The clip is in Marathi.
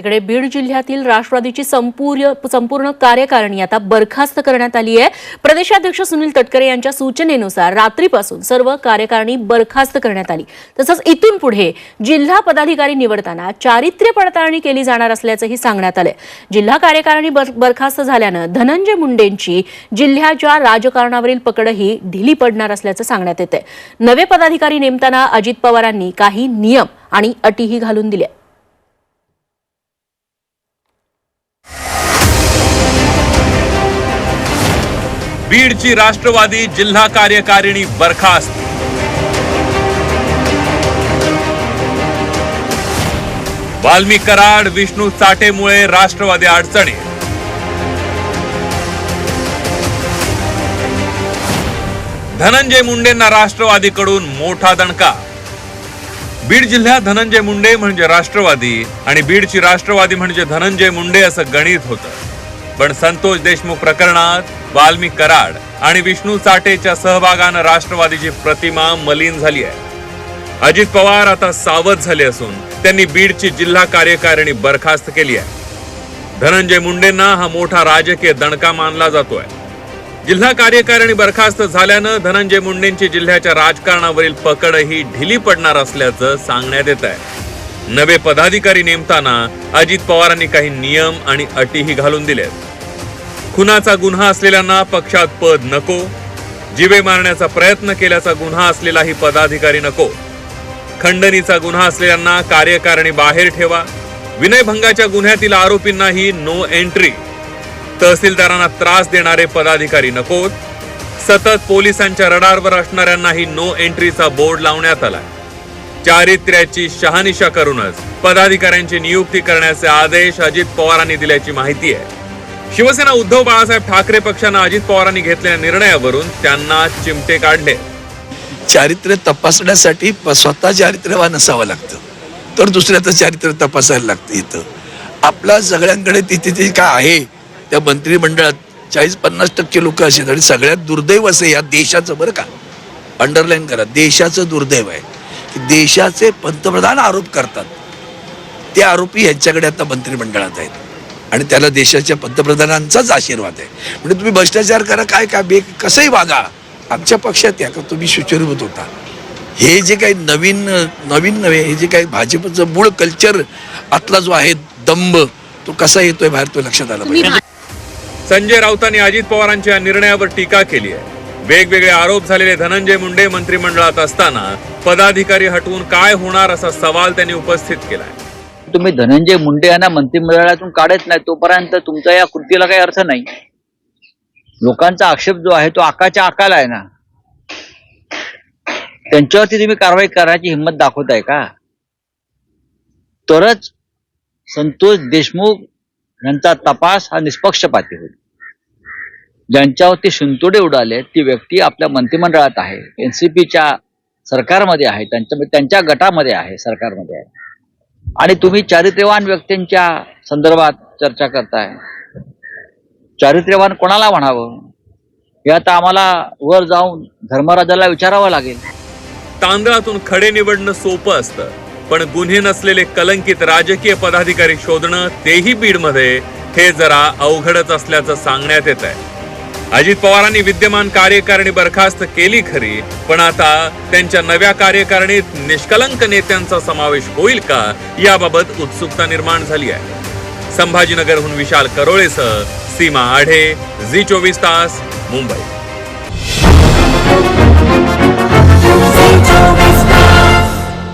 इकडे बीड जिल्ह्यातील राष्ट्रवादीची संपूर्ण संपूर्ण कार्यकारिणी आता बरखास्त करण्यात आली आहे. प्रदेशाध्यक्ष सुनील तटकरे यांच्या सूचनेनुसार रात्रीपासून सर्व कार्यकारिणी बरखास्त करण्यात आली. तसंच इथून पुढे जिल्हा पदाधिकारी निवडताना चारित्र्य पडताळणी केली जाणार असल्याचंही सांगण्यात आलंय. जिल्हा कार्यकारिणी बर- बरखास्त झाल्यानं धनंजय मुंडेंची जिल्ह्याच्या राजकारणावरील पकडही ढिली पडणार असल्याचं सांगण्यात येत आहे नवे पदाधिकारी नेमताना अजित पवारांनी काही नियम आणि अटीही घालून दिल्या. बीडची राष्ट्रवादी जिल्हा कार्यकारिणी बरखास्त. वाल्मी कराड विष्णू चाटेमुळे राष्ट्रवादी अडचणी. धनंजय मुंडेंना राष्ट्रवादीकडून मोठा दणका. बीड जिल्ह्यात धनंजय मुंडे म्हणजे राष्ट्रवादी आणि बीडची राष्ट्रवादी म्हणजे धनंजय मुंडे असं गणित होतं. पण संतोष देशमुख प्रकरणात वाल्मिक कराड आणि विष्णू चाटेच्या सहभागानं राष्ट्रवादीची प्रतिमा मलिन झाली आहे. अजित पवार आता सावध झाले असून त्यांनी बीडची जिल्हा कार्यकारिणी बरखास्त केली आहे. धनंजय मुंडेंना हा मोठा राजकीय दणका मानला जातोय. जिल्हा कार्यकारिणी बरखास्त झाल्यानं धनंजय मुंडेंची जिल्ह्याच्या राजकारणावरील पकडही ढिली पडणार असल्याचं सांगण्यात येत आहे. नवे पदाधिकारी नेमताना अजित पवारांनी काही नियम आणि अटीही घालून दिलेत. खुनाचा गुन्हा असलेल्यांना पक्षात पद नको जिवे मारण्याचा प्रयत्न केल्याचा गुन्हा असलेलाही पदाधिकारी नको. खंडणीचा गुन्हा असलेल्यांना कार्यकारिणी बाहेर ठेवा विनयभंगाच्या गुन्ह्यातील आरोपींनाही नो एंट्री तहसीलदारांना त्रास देणारे पदाधिकारी नकोत सतत पोलिसांच्या रडारवर असणाऱ्यांनाही नो एंट्रीचा बोर्ड लावण्यात आला चारित्र्याची शहानिशा करूनच पदाधिकाऱ्यांची नियुक्ती करण्याचे आदेश अजित पवारांनी दिल्याची माहिती आहे. शिवसेना उद्धव बाळासाहेब ठाकरे पक्षानं अजित पवारांनी घेतलेल्या निर्णयावरून त्यांना चिमटे काढले. चारित्र्य तपासण्यासाठी प- स्वतः चारित्र्यवान असावं लागतं. तर दुसऱ्याचं चारित्र्य तपासायला लागतं इथं. आपला सगळ्यांकडे तिथे ते काय आहे? त्या मंत्रिमंडळात चाळीस पन्नास टक्के लोक असे आणि सगळ्यात दुर्दैव असं या देशाचं बरं का? अंडरलाईन करा. देशाचं दुर्दैव आहे की देशाचे पंतप्रधान आरोप करतात. ते आरोपी यांच्याकडे आता मंत्रिमंडळात आहेत. आणि त्याला देशाच्या पंतप्रधानांचाच आशीर्वाद आहे. म्हणजे तुम्ही भ्रष्टाचार करा काय काय बे कसंही वागा. आमच्या पक्षात या का तुम्ही सुचरित होता. हे जे काही नवीन नवीन नव्हे हे जे काही भाजपचं मूळ कल्चर आतला जो आहे दंभ तो कसा येतोय बाहेर तो लक्षात आला पाहिजे. संजय राऊतांनी अजित पवारांच्या निर्णयावर टीका केली आहे. वेगवेगळे आरोप झालेले धनंजय मुंडे मंत्रिमंडळात असताना पदाधिकारी हटवून काय होणार असा सवाल त्यांनी उपस्थित केलाय. तुम्ही धनंजय मुंडे यांना मंत्रिमंडळातून काढत नाही तोपर्यंत तुमच्या या कृतीला काही अर्थ नाही. लोकांचा आक्षेप जो आहे तो आकाच्या आकाला आहे ना. त्यांच्यावरती तुम्ही कारवाई करण्याची हिंमत दाखवताय का? तरच संतोष देशमुख यांचा तपास हा निष्पक्षपाती होईल. ज्यांच्यावरती शिंतोडे उडाले ती व्यक्ती आपल्या मंत्रिमंडळात आहे. एनसीपीच्या सरकारमध्ये आहे त्यांच्या त्यांच्या गटामध्ये आहे सरकारमध्ये आहे. आणि तुम्ही चारित्र्यवान व्यक्तींच्या संदर्भात चर्चा करताय. चारित्र्यवान कोणाला म्हणावं? हे आता आम्हाला वर जाऊन धर्मराजाला विचारावं लागेल. तांदळातून खडे निवडणं सोपं असतं पण गुन्हे नसलेले कलंकित राजकीय पदाधिकारी शोधणं तेही बीडमध्ये हे जरा अवघडच असल्याचं सांगण्यात येत आहे अजित पवारांनी विद्यमान कार्यकारिणी बरखास्त केली खरी पण आता त्यांच्या नव्या कार्यकारिणीत निष्कलंक नेत्यांचा समावेश होईल का याबाबत उत्सुकता निर्माण झाली आहे. संभाजीनगरहून विशाल करोळेसह सीमा आढे झी चोवीस तास मुंबई.